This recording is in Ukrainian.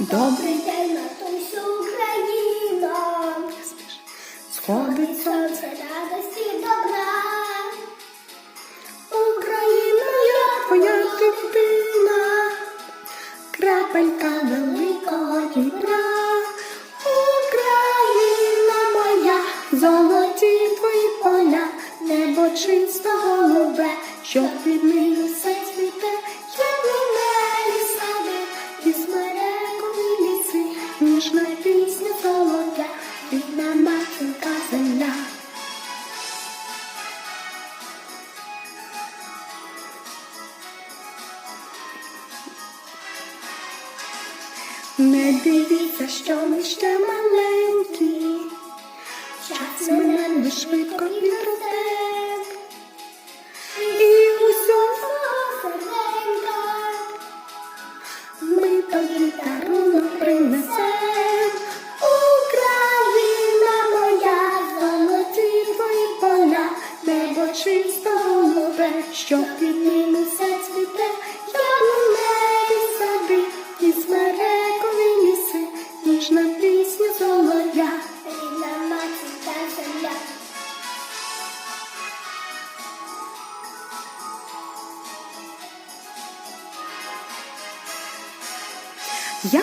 Добрий день на ту всю Україну. Сходить сонце. Радості добра. Україна, я Твоя дитина, крапелька великого Дніпра, Україна моя, золоті твої поля, небо чисто голубе, що під ним все ніжна пісня солов'я, рідна матінка земля. Не дивіться, що ми ще маленькі, час мене не швидко підросте. І усього серденька. ми тобі дарунок чисто голубе, що під ним усе цвіте, яблуневі сади і смерекові ліси, ніжна пісня солов'я. Рідна матінка земля. Я